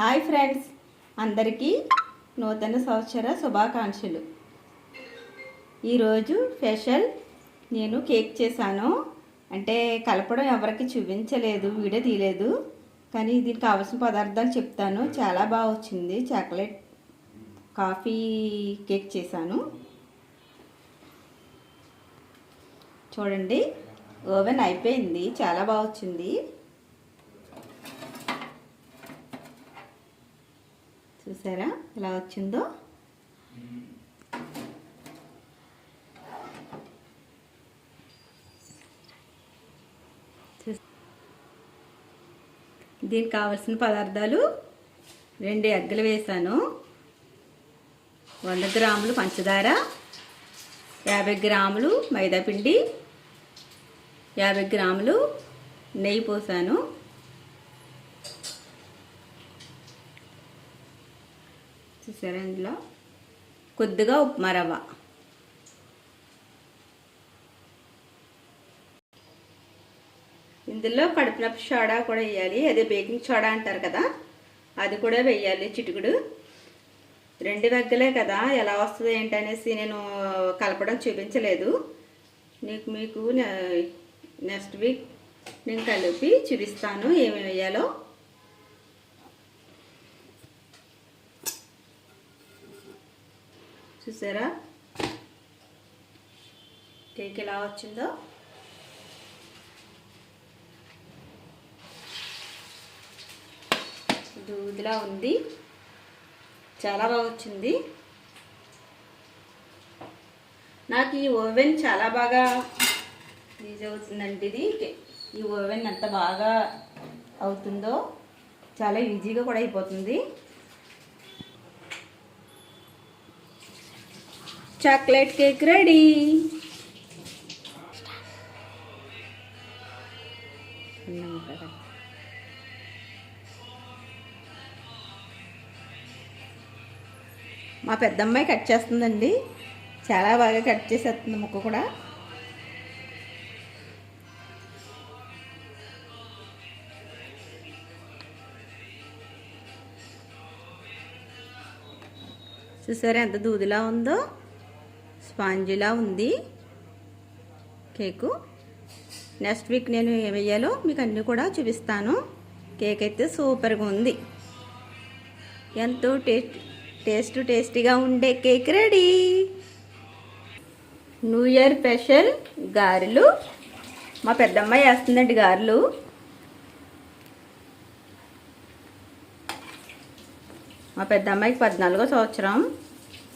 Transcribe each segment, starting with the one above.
Hi friends. అందరికీ నూతన సంవత్సర శుభాకాంక్షలు. ఈరోజు స్పెషల్ నేను కేక్ చేశాను. అంటే కలపడం ఎవరికి చూపించలేదు వీడియో తీయలేదు. కానీ దీనికి కావాల్సిన పదార్థాలు చెప్తాను. చాలా బాగా వచ్చింది. చాక్లెట్ కాఫీ కేక్ చేశాను. చూడండి. ఓవెన్ అయిపోయింది. చాలా బాగా వచ్చింది. చూసారా? ఎలా వచ్చిందో? చూస్- దీనికి కావలసిన పదార్థాలు రెండు ఎగ్గలు వేసాను వంద గ్రాములు పంచదార యాభై గ్రాములు మైదాపిండి యాభై గ్రాములు నెయ్యి పోసాను. చూసారా ఇందులో కొద్దిగా ఉప్మా రవ్వ. ఇందులో కడుపునప్పు సోడా కూడా వేయాలి. అదే బేకింగ్ సోడా అంటారు కదా అది కూడా వేయాలి చిటుకుడు. రెండు వెగ్గలే కదా ఎలా వస్తుంది ఏంటనేసి నేను కలపడం చూపించలేదు. నీకు మీకు నె- నెక్స్ట్ వీక్ నేను కలిపి చూపిస్తాను ఏమేమి వేయాలో. చూసారా? కేక్ ఎలా వచ్చిందో? దూదిలా ఉంది. చాలా బాగా వచ్చింది. నాకు ఈ ఓవెన్ చాలా బాగా యూజ్ అవుతుందండి ఇది. ఈ ఓవెన్ ఎంత బాగా అవుతుందో చాలా ఈజీగా కూడా అయిపోతుంది. Chocolate cake ready. మా పెద్దమ్మాయి కట్ చేస్తుందండి. చాలా బాగా కట్ చేసేస్తుంది ముక్క కూడా. చూసారా ఎంత దూదిలా ఉందో? స్పాంజిలా ఉంది. కేకు. నెక్స్ట్ వీక్ నేను ఏం వేయాలో మీకు అన్నీ కూడా చూపిస్తాను. కేక్ అయితే సూపర్గా ఉంది. ఎంతో టేస్ట్ టేస్ట్ టేస్టీగా ఉండే cake ready. New year special గారెలు. మా పెద్దమ్మాయి వేస్తుందండి గారెలు. మా పెద్దమ్మాయికి పద్నాలుగో సంవత్సరం.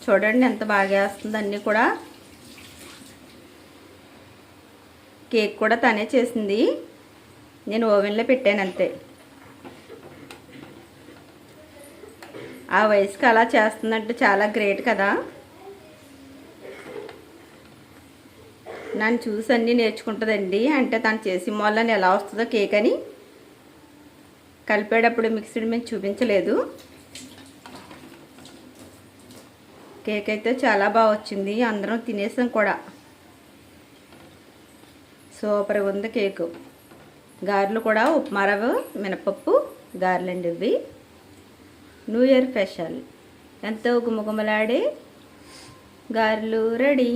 చూడండి ఎంత బాగా వేస్తుంది. అన్నీ కూడా కేక్ కూడా తనే చేసింది. నేను ఓవెన్లో పెట్టాను అంతే. ఆ వయసుకి అలా చేస్తుందంటే చాలా గ్రేట్ కదా. నన్ను చూసి అన్నీ నేర్చుకుంటుందండి. అంటే తను చేసి మొల్లని ఎలా వస్తుందో కేక్ అని. కలిపేటప్పుడు మిక్సీడ్ మేము చూపించలేదు. కేక్ అయితే చాలా బాగా వచ్చింది. అందరం తినేసాం కూడా. సూపర్గా ఉంది కేకు. గారెలు కూడా ఉప్మా రవ్వ మినపప్పు గారెలండి ఇవి. న్యూ ఇయర్ స్పెషల్ ఎంతో గుమగుమలాడే గారెలు రెడీ.